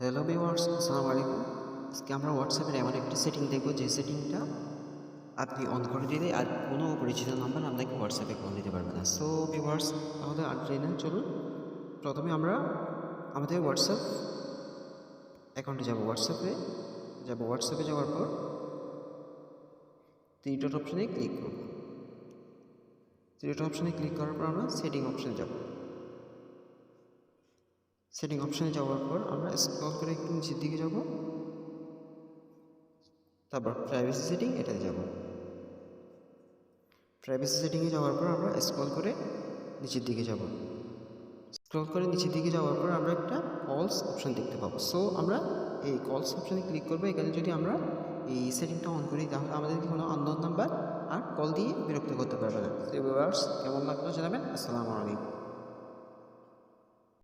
Hello viewers আসসালামু আলাইকুম আজকে আমরা হোয়াটসঅ্যাপের এমন একটি সেটিং দেখব, যে সেটিংটা আপনি অন করে দিলে আর কোনো পরিচিত নাম্বার আপনাকে হোয়াটসঅ্যাপে কল দিতে পারবে না। সো ভিউয়ার্স তাহলে আর ট্রেনে চলুন। প্রথমে আমরা আমাদের হোয়াটসঅ্যাপ অ্যাকাউন্টে যাব। হোয়াটসঅ্যাপে যাব। হোয়াটসঅ্যাপে যাওয়ার পর থ্রি অপশানে ক্লিক করব। থ্রি অপশানে ক্লিক করার পর আমরা সেটিং অপশানে যাব। সেটিং অপশানে যাওয়ার পর আমরা স্ক্রল করে একটু নিচের দিকে যাব। তারপর প্রাইভেসি সেটিং এটাতে যাব। প্রাইভেসি সেটিংয়ে যাওয়ার পর আমরা স্ক্রল করে নিচের দিকে যাব। স্ক্রল করে নিচের দিকে যাওয়ার পর আমরা একটা কলস অপশান দেখতে পাবো। সো আমরা এই কলস অপশানে ক্লিক করব। এখানে যদি আমরা এই সেটিংটা অন করি, তাহলে আমাদেরকে কোনো আন্দোলন নাম্বার আর কল দিয়ে বিরক্ত করতে পারবে না। কেমন লাগল জানাবেন? আসসালামু আলাইকুম।